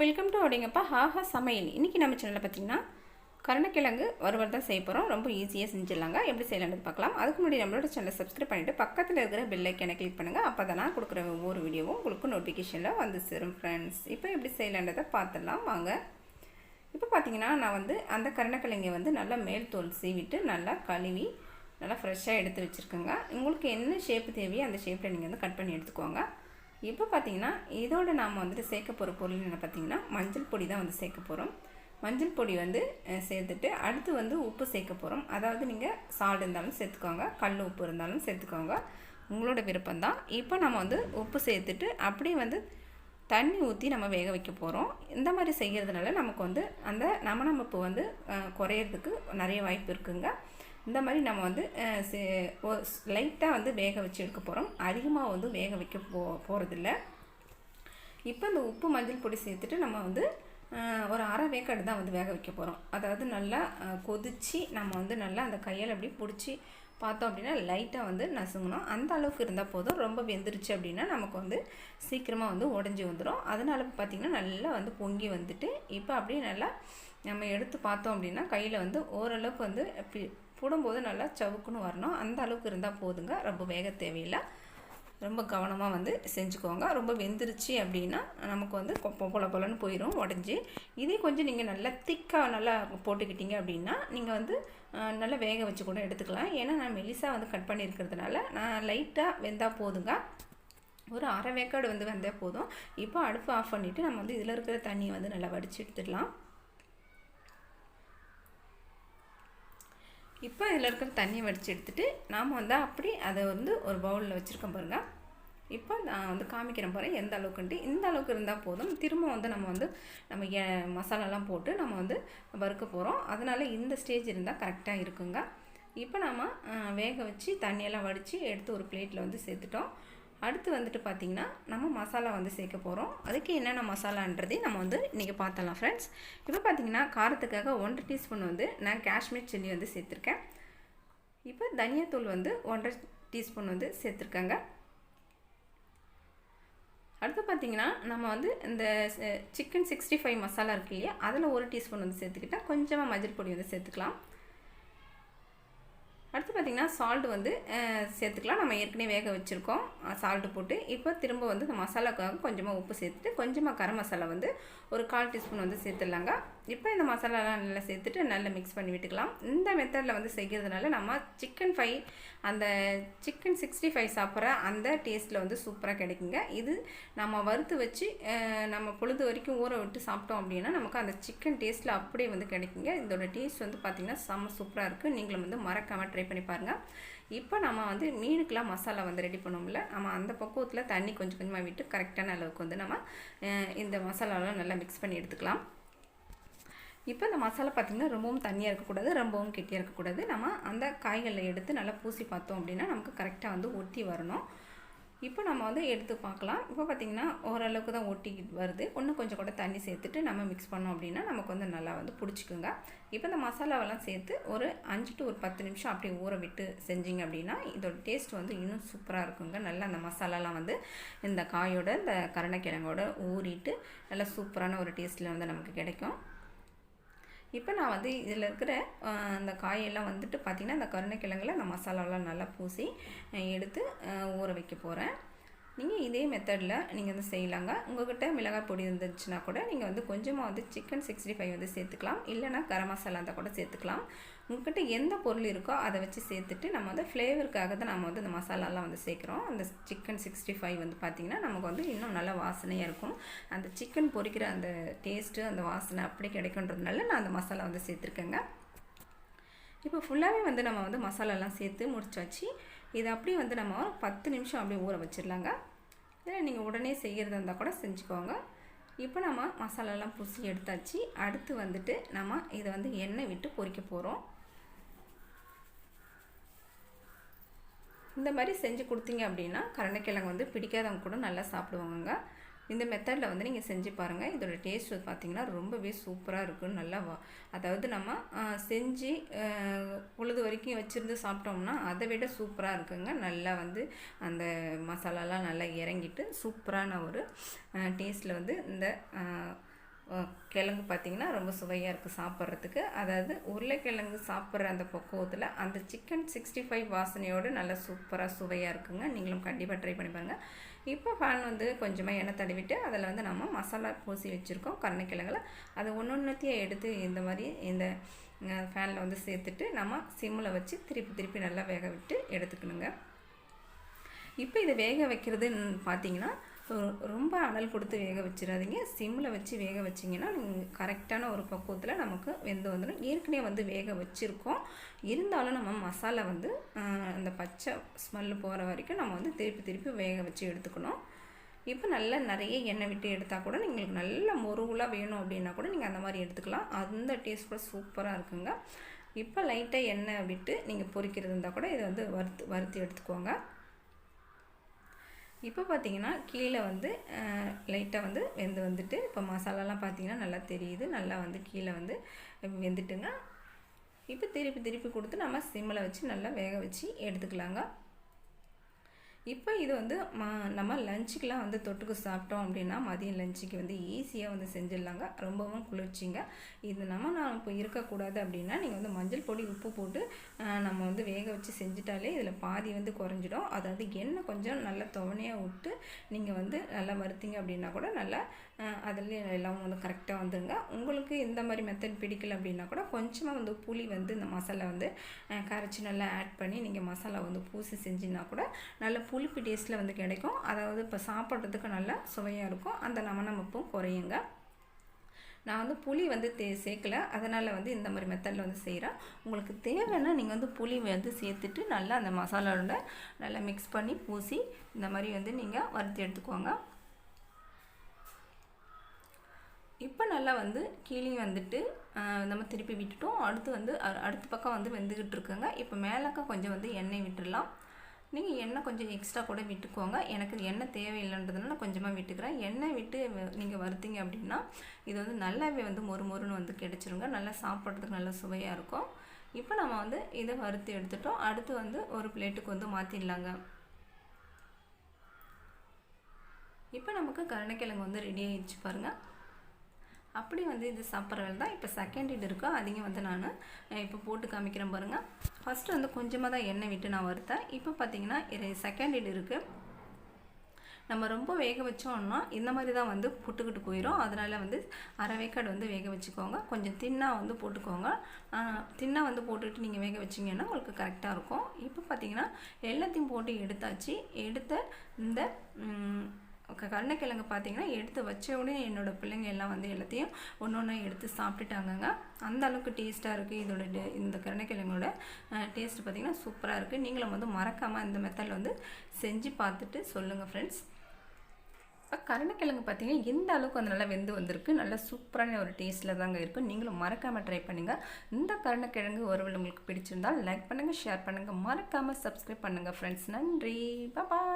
Welcome to அப்படிங்கப்பா haha சமையல். இன்றைக்கி நம்ம சேனலில் பார்த்தீங்கன்னா கருணக்கிழங்கு வறுவல் தான் செய்ய போகிறோம் ரொம்ப ஈஸியாக செஞ்சிடலாங்க. எப்படி செய்யலாம்னு பார்க்கலாம். அதுக்கு முன்னாடி நம்மளோட சேனலை சப்ஸ்கிரைப் பண்ணிவிட்டு பக்கத்தில் இருக்கிற பெல் ஐக்கனை கிளிக் பண்ணுங்கள் அப்போ தான் நான் கொடுக்குற ஒவ்வொரு வீடியோவும் உங்களுக்கு நோட்டிஃபிகேஷனில் வந்து சேரும் ஃப்ரெண்ட்ஸ் இப்போ எப்படி செய்யலான்றதை பார்த்துடலாம். வாங்க. இப்போ பார்த்தீங்கன்னா நான் வந்து அந்த கருணக்கிழங்கை வந்து நல்லா மேல் தோல் சீவிட்டு நல்லா கழுவி நல்லா ஃப்ரெஷ்ஷாக எடுத்து வச்சுருக்கேங்க. உங்களுக்கு என்ன ஷேப்பு தேவையோ அந்த ஷேப்பில் நீங்கள் வந்து கட் பண்ணி எடுத்துக்கோங்க. இப்போ பார்த்தீங்கன்னா இதோட நாம் வந்துட்டு சேர்க்க போகிற பொருள் என்ன பார்த்தீங்கன்னா மஞ்சள் பொடி தான் வந்து சேர்க்க போகிறோம் மஞ்சள் பொடி வந்து சேர்த்துட்டு அடுத்து வந்து உப்பு சேர்க்க போகிறோம் அதாவது நீங்கள் சால்ட் இருந்தாலும் சேர்த்துக்கோங்க கல் உப்பு இருந்தாலும் சேர்த்துக்கோங்க. உங்களோட விருப்பம்தான் இப்போ நம்ம வந்து உப்பு சேர்த்துட்டு அப்படியே வந்து தண்ணி ஊற்றி நம்ம வேக வைக்க போகிறோம் இந்த மாதிரி செய்கிறதுனால நமக்கு வந்து அந்த நமநமப்பு வந்து குறையிறதுக்கு நிறைய வாய்ப்பு இருக்குங்க. இந்த மாதிரி நம்ம வந்து லைட்டாக வந்து வேக வச்சு எடுக்க போகிறோம் அதிகமாக வந்து வேக வைக்க போ போகிறதில்ல இப்போ இந்த உப்பு மஞ்சள் பொடி சேர்த்துட்டு நம்ம வந்து ஒரு அரை வேக்காடு தான் வந்து வேக வைக்க போகிறோம் அதாவது நல்லா கொதித்து கொதிச்சு நம்ம வந்து நல்லா அந்த கையால் அப்படி பிடிச்சி பார்த்தோம் அப்படின்னா லைட்டாக வந்து நசுங்கணும். அந்த அளவுக்கு இருந்தால் போதும். ரொம்ப வெந்துருச்சு அப்படின்னா நமக்கு வந்து சீக்கிரமாக வந்து உடஞ்சி வந்துடும் அதனால் பார்த்திங்கன்னா நல்லா வந்து பொங்கி வந்துட்டு இப்போ அப்படியே நல்லா நம்ம எடுத்து பார்த்தோம் அப்படின்னா கையில் வந்து ஓரளவுக்கு வந்து பி- போடும்போது நல்லா சவுக்குன்னு வரணும். அந்த அளவுக்கு இருந்தால் போதுங்க. ரொம்ப வேக தேவையில்லை. ரொம்ப கவனமாக வந்து செஞ்சுக்கோங்க. ரொம்ப வெந்துருச்சு அப்படின்னா நமக்கு வந்து கொ- பொல பொலன்னு போயிடும் உடஞ்சி. இதே கொஞ்சம் நீங்கள் நல்லா திக்காக நல்லா போட்டுக்கிட்டீங்க அப்படின்னா நீங்கள் வந்து நல்லா வேக வச்சு கூட எடுத்துக்கலாம். ஏன்னா நான் மெலிசாக வந்து கட் பண்ணியிருக்கிறதுனால நான் லைட்டாக வெந்தால் போதுங்க. ஒரு அரை வேக்காடு வந்து வந்தால் போதும். இப்போ அடுப்பு ஆஃப் பண்ணிவிட்டு நம்ம வந்து இதில் இருக்கிற தண்ணியை வந்து நல்லா வடித்து எடுத்துடலாம். இப்போ இதில் இருக்கிற தண்ணியை வடித்து எடுத்துகிட்டு நாம் வந்து அப்படி அதை வந்து ஒரு பவுலில் வச்சுருக்கோம் பாருங்கள் இப்போ நான் வந்து காமிக்கிறேன் போகிறேன் எந்த அளவுக்குன்ட்டு. இந்த அளவுக்கு இருந்தால் போதும். திரும்ப வந்து நம்ம வந்து நம்ம மசாலாலாம் போட்டு நம்ம வந்து வறுக்க போகிறோம் அதனால் இந்த ஸ்டேஜ் இருந்தால் கரெக்டாக இருக்குங்க. இப்போ நம்ம வேக வச்சு தண்ணியெல்லாம் வடித்து எடுத்து ஒரு பிளேட்டில் வந்து சேர்த்துட்டோம். அடுத்து வந்துட்டு பார்த்திங்கன்னா நம்ம மசாலா வந்து சேர்க்க போகிறோம் அதுக்கு என்னென்ன மசாலான்றதே நம்ம வந்து இன்றைக்கி பார்த்தலாம் ஃப்ரெண்ட்ஸ் இப்போ பார்த்தீங்கன்னா காரத்துக்காக ஒன்றரை டீஸ்பூன் வந்து நான் காஷ்மீர் சில்லி வந்து சேர்த்துருக்கேன். இப்போ தனியாத்தூள் வந்து ஒன்றரை டீஸ்பூன் வந்து சேர்த்துருக்காங்க. அடுத்து பார்த்தீங்கன்னா நம்ம வந்து இந்த சிக்கன் சிக்ஸ்டி ஃபைவ் மசாலா இருக்கு இல்லையா அதில் ஒரு டீஸ்பூன் வந்து சேர்த்துக்கிட்டால் கொஞ்சமாக மஞ்சள் பொடி வந்து சேர்த்துக்கலாம். அடுத்து பார்த்திங்கன்னா சால்ட் வந்து சேர்த்துக்கலாம். நம்ம ஏற்கனவே வேக வச்சுருக்கோம். சால்ட்டு போட்டு இப்போ திரும்ப வந்து இந்த மசாலாக்காக கொஞ்சமாக உப்பு சேர்த்துட்டு கொஞ்சமாக கரம் மசாலா வந்து ஒரு கால் டீஸ்பூன் வந்து சேர்த்துடலாங்க. இப்போ இந்த மசாலாலாம் நல்லா சேர்த்துட்டு நல்லா மிக்ஸ் பண்ணி விட்டுக்கலாம். இந்த மெத்தடில் வந்து செய்கிறதுனால நம்ம சிக்கன் ஃப்ரை அந்த சிக்கன் சிக்ஸ்டி ஃபைவ் சாப்பிட்ற அந்த டேஸ்ட்டில் வந்து சூப்பராக கிடைக்குங்க. இது நம்ம வறுத்து வச்சு நம்ம பொழுது வரைக்கும் ஊற விட்டு சாப்பிட்டோம் அப்படின்னா நமக்கு அந்த சிக்கன் டேஸ்ட்டில் அப்படியே வந்து கிடைக்குங்க. இதோட டேஸ்ட் வந்து பார்த்திங்கன்னா செம்ம சூப்பராக இருக்குது நீங்களும் வந்து மறக்காமல் ட்ரை பண்ணி பாருங்கள் இப்போ நம்ம வந்து மீனுக்கெலாம் மசாலா வந்து ரெடி பண்ணோம்ல நம்ம அந்த பக்குவத்தில் தண்ணி கொஞ்சம் கொஞ்சமாக விட்டு கரெக்டான அளவுக்கு வந்து நம்ம இந்த மசாலாலாம் நல்லா மிக்ஸ் பண்ணி எடுத்துக்கலாம். இப்போ இந்த மசாலா பார்த்திங்கன்னா ரொம்பவும் தண்ணியாக இருக்கக்கூடாது ரொம்பவும் கெட்டியாக இருக்கக்கூடாது. நம்ம அந்த காய்களில் எடுத்து நல்லா பூசி பார்த்தோம் அப்படின்னா நமக்கு கரெக்டாக வந்து ஒட்டி வரணும். இப்போ நம்ம வந்து எடுத்து பார்க்கலாம். இப்போ பார்த்திங்கன்னா ஓரளவுக்கு தான் ஒட்டி வருது. இன்னும் கொஞ்சம் கூட தண்ணி சேர்த்துட்டு நம்ம மிக்ஸ் பண்ணோம் அப்படின்னா நமக்கு வந்து நல்லா வந்து பிடிச்சிக்குங்க. இப்போ இந்த மசாலாவெல்லாம் சேர்த்து ஒரு அஞ்சு டு ஒரு பத்து நிமிஷம் அப்படியே ஊற விட்டு செஞ்சிங்க அப்படின்னா இதோட டேஸ்ட் வந்து இன்னும் சூப்பராக இருக்குங்க. நல்லா அந்த மசாலாலாம் வந்து இந்த காயோட இந்த கருணைக்கிழங்கோட ஊறிட்டு நல்லா சூப்பரான ஒரு டேஸ்ட்டில் வந்து நமக்கு கிடைக்கும். இப்போ நான் வந்து இதில் இருக்கிற அந்த காயெல்லாம் வந்துட்டு பார்த்திங்கன்னா அந்த கருணைக்கிழங்குல அந்த மசாலாலாம் நல்லா பூசி எடுத்து ஊற வைக்க போகிறேன் நீங்கள் இதே மெத்தடில் நீங்கள் வந்து செய்யலாங்க. உங்கள்கிட்ட மிளகாய் பொடி இருந்துச்சுன்னா கூட நீங்கள் வந்து கொஞ்சமாக வந்து சிக்கன் சிக்ஸ்டி ஃபைவ் வந்து சேர்த்துக்கலாம். இல்லைனா கரம் மசாலா இருந்தால் கூட சேர்த்துக்கலாம். உங்கள்கிட்ட எந்த பொருள் இருக்கோ அதை வச்சு சேர்த்துட்டு நம்ம வந்து ஃப்ளேவருக்காக தான் நம்ம வந்து இந்த மசாலாலாம் வந்து சேர்க்குறோம். அந்த சிக்கன் சிக்ஸ்டி ஃபைவ் வந்து பார்த்திங்கன்னா நமக்கு வந்து இன்னும் நல்ல வாசனையாக இருக்கும். அந்த சிக்கன் பொரிக்கிற அந்த டேஸ்ட்டு அந்த வாசனை அப்படி கிடைக்குன்றதுனால நான் அந்த மசாலா வந்து சேர்த்துருக்கேங்க. இப்போ ஃபுல்லாகவே வந்து நம்ம வந்து மசாலாலாம் சேர்த்து முடிச்சாச்சு. இதை அப்படியே வந்து நம்ம பத்து நிமிஷம் அப்படியே ஊற வச்சிடலாங்க. இல்லை நீங்கள் உடனே செய்கிறதா இருந்தால் கூட செஞ்சுக்கோங்க. இப்போ நம்ம மசாலாலாம் பூசி எடுத்தாச்சு. அடுத்து வந்துட்டு நம்ம இதை வந்து எண்ணெய் விட்டு பொறிக்க போகிறோம். இந்த மாதிரி செஞ்சு கொடுத்தீங்க அப்படின்னா கருணைக்கிழங்கு வந்து பிடிக்காதவங்க கூட நல்லா சாப்பிடுவாங்க இந்த மெத்தடில் வந்து நீங்கள் செஞ்சு பாருங்கள் இதோட டேஸ்ட் வந்து பார்த்திங்கன்னா ரொம்பவே சூப்பராக இருக்கும் நல்லா வா அதாவது நம்ம செஞ்சு பொழுது வரைக்கும் வச்சுருந்து சாப்பிட்டோம்னா அதை விட சூப்பராக இருக்குங்க. நல்லா வந்து அந்த மசாலாலாம் நல்லா இறங்கிட்டு சூப்பரான ஒரு டேஸ்ட்டில் வந்து இந்த கிழங்கு பார்த்திங்கன்னா ரொம்ப சுவையாக இருக்குது சாப்பிட்றதுக்கு. அதாவது உருளைக்கிழங்கு சாப்பிட்ற அந்த பக்குவத்தில் அந்த சிக்கன் சிக்ஸ்டி ஃபைவ் வாசனையோடு நல்லா சூப்பராக சுவையாக இருக்குங்க. நீங்களும் கண்டிப்பாக ட்ரை பண்ணி பாருங்கள் இப்போ ஃபேன் வந்து கொஞ்சமாக எண்ணெய் தடவிட்டு அதில் வந்து நம்ம மசாலா பூசி வச்சுருக்கோம் கருணைக்கிழங்குல அதை ஒன்று ஒன்றுத்தையும் எடுத்து இந்த மாதிரி இந்த ஃபேனில் வந்து சேர்த்துட்டு நம்ம சிம்மில் வச்சு திருப்பி திருப்பி நல்லா வேக விட்டு எடுத்துக்கணுங்க. இப்போ இதை வேக வைக்கிறதுன்னு பார்த்தீங்கன்னா ரொம்ப அனல் கொடுத்து வேக வச்சிடாதீங்க. சிம்மில் வச்சு வேக வச்சிங்கன்னா நீங்கள் கரெக்டான ஒரு பக்குவத்தில் நமக்கு வெந்து வந்துடும். ஏற்கனவே வந்து வேக வச்சுருக்கோம். இருந்தாலும் நம்ம மசாலா வந்து அந்த பச்சை ஸ்மெல்லு போகிற வரைக்கும் நம்ம வந்து திருப்பி திருப்பி வேக வச்சு எடுத்துக்கணும். இப்போ நல்லா நிறைய எண்ணெய் விட்டு எடுத்தால் கூட உங்களுக்கு நல்ல முருகலாக வேணும் அப்படின்னா கூட நீங்கள் அந்த மாதிரி எடுத்துக்கலாம். அந்த டேஸ்ட் கூட சூப்பராக இருக்குங்க. இப்போ லைட்டாக எண்ணெய் விட்டு நீங்கள் பொரிக்கிறது இருந்தால் கூட இதை வந்து வறுத்து வறுத்து எடுத்துக்கோங்க. இப்போ பார்த்தீங்கன்னா கீழே வந்து லைட்டாக வந்து வெந்து வந்துட்டு இப்போ மசாலாலாம் பார்த்தீங்கன்னா நல்லா தெரியுது. நல்லா வந்து கீழே வந்து வெந்துட்டுங்க. இப்போ திருப்பி திருப்பி கொடுத்து நம்ம சிம்மில் வச்சு நல்லா வேக வச்சு எடுத்துக்கலாங்க. இப்போ இது வந்து நம்ம லஞ்சுக்கெலாம் வந்து தொட்டுக்கு சாப்பிட்டோம் அப்படின்னா மதியம் லஞ்சுக்கு வந்து ஈஸியாக வந்து செஞ்சிடலாங்க. ரொம்பவும் குளிர்ச்சிங்க. இது நம்ம நான் இப்போ இருக்கக்கூடாது அப்படின்னா நீங்கள் வந்து மஞ்சள் பொடி உப்பு போட்டு நம்ம வந்து வேக வச்சு செஞ்சுட்டாலே இதில் பாதி வந்து குறைஞ்சிடும். அதாவது எண்ணெய் கொஞ்சம் நல்லா துவனையாக விட்டு நீங்கள் வந்து நல்லா வறுத்தீங்க அப்படின்னா கூட நல்லா அதில் எல்லாம் வந்து கரெக்டாக வந்துடுங்க உங்களுக்கு இந்த மாதிரி மெத்தட் பிடிக்கல அப்படின்னா கூட கொஞ்சமாக வந்து புளி வந்து இந்த மசாலா வந்து கரைச்சி நல்லா ஆட் பண்ணி நீங்கள் மசாலா வந்து பூசி செஞ்சிங்கன்னா கூட நல்லா புளிப்பு டேஸ்ட்டில் வந்து கிடைக்கும். அதாவது இப்போ சாப்பிட்றதுக்கு நல்லா சுவையாக இருக்கும். அந்த நமநமப்பும் குறையுங்க. நான் வந்து புளி வந்து தே சேர்க்கல. அதனால் வந்து இந்த மாதிரி மெத்தடில் வந்து செய்கிறேன் உங்களுக்கு தேவைன்னா நீங்கள் வந்து புளி வந்து சேர்த்துட்டு நல்லா அந்த மசாலாவோட நல்லா மிக்ஸ் பண்ணி பூசி இந்த மாதிரி வந்து நீங்கள் வறுத்து எடுத்துக்கோங்க. இப்போ நல்லா வந்து கீழே வந்துட்டு நம்ம திருப்பி விட்டுட்டோம். அடுத்து வந்து அடுத்த பக்கம் வந்து வெந்துக்கிட்டு இருக்குங்க. இப்போ மேலக்க கொஞ்சம் வந்து எண்ணெய் விட்டுடலாம் நீங்கள் எண்ணெய் கொஞ்சம் எக்ஸ்ட்ரா கூட விட்டுக்கோங்க. எனக்கு எண்ணெய் தேவையில்லைன்றதுனால கொஞ்சமாக விட்டுக்கிறேன். எண்ணெய் விட்டு நீங்கள் வறுத்தீங்க அப்படின்னா இது வந்து நல்லாவே வந்து மொறு மொறுன்னு வந்து கிடச்சிருங்க. நல்லா சாப்பிட்றதுக்கு நல்லா சுவையாக இருக்கும். இப்போ நம்ம வந்து இதை வறுத்து எடுத்துட்டோம். அடுத்து வந்து ஒரு பிளேட்டுக்கு வந்து மாற்றிடலாங்க இப்போ நமக்கு கருணைக்கிழங்கு வந்து ரெடி ஆகிடுச்சு பாருங்கள் அப்படி வந்து இது சாப்பிட்ற வேலை தான் இப்போ செகண்ட் இது இருக்கோ. அதையும் வந்து நான் இப்போ போட்டு காமிக்கிறேன் பாருங்கள் ஃபஸ்ட்டு வந்து கொஞ்சமாக தான் எண்ணெய் விட்டு நான் வறுத்தேன். இப்போ பார்த்தீங்கன்னா இது செகண்ட் இது இருக்குது நம்ம ரொம்ப வேக வச்சோம்னா இந்த மாதிரி தான் வந்து புட்டுக்கிட்டு போயிடும் அதனால் வந்து அரை வேக்காடு வந்து வேக வச்சுக்கோங்க. கொஞ்சம் தின்னாக வந்து போட்டுக்கோங்க. தின்னாக வந்து போட்டுட்டு நீங்கள் வேக வச்சிங்கன்னா உங்களுக்கு கரெக்டாக இருக்கும். இப்போ பார்த்தீங்கன்னா எல்லாத்தையும் போட்டு எடுத்தாச்சு. எடுத்த இந்த கருணக்கிழங்கு பார்த்தீங்கன்னா எடுத்து வச்ச உடனே என்னோட பிள்ளைங்க எல்லாம் வந்து எல்லாத்தையும் ஒன்று ஒன்றா எடுத்து சாப்பிட்டுட்டாங்கங்க. அந்த அளவுக்கு டேஸ்ட்டாக இருக்குது இதோட டே- இந்த கருணக்கிழங்கோட டேஸ்ட் பார்த்தீங்கன்னா சூப்பராக இருக்குது நீங்களும் வந்து மறக்காமல் இந்த மெத்தடில் வந்து செஞ்சு பார்த்துட்டு சொல்லுங்கள் ஃப்ரெண்ட்ஸ் இப்போ கருணக்கிழங்கு பார்த்தீங்கன்னா எந்த அளவுக்கு வந்து நல்லா வெந்து வந்திருக்கு நல்லா சூப்பரான ஒரு டேஸ்ட்டில் தாங்க இருக்கும் நீங்களும் மறக்காமல் ட்ரை பண்ணுங்கள் இந்த கருணக்கிழங்கு ஒருவேளை உங்களுக்கு பிடிச்சிருந்தால் லைக் பண்ணுங்கள் ஷேர் பண்ணுங்கள் மறக்காமல் சப்ஸ்கிரைப் பண்ணுங்கள் ஃப்ரெண்ட்ஸ் நன்றி. பாய்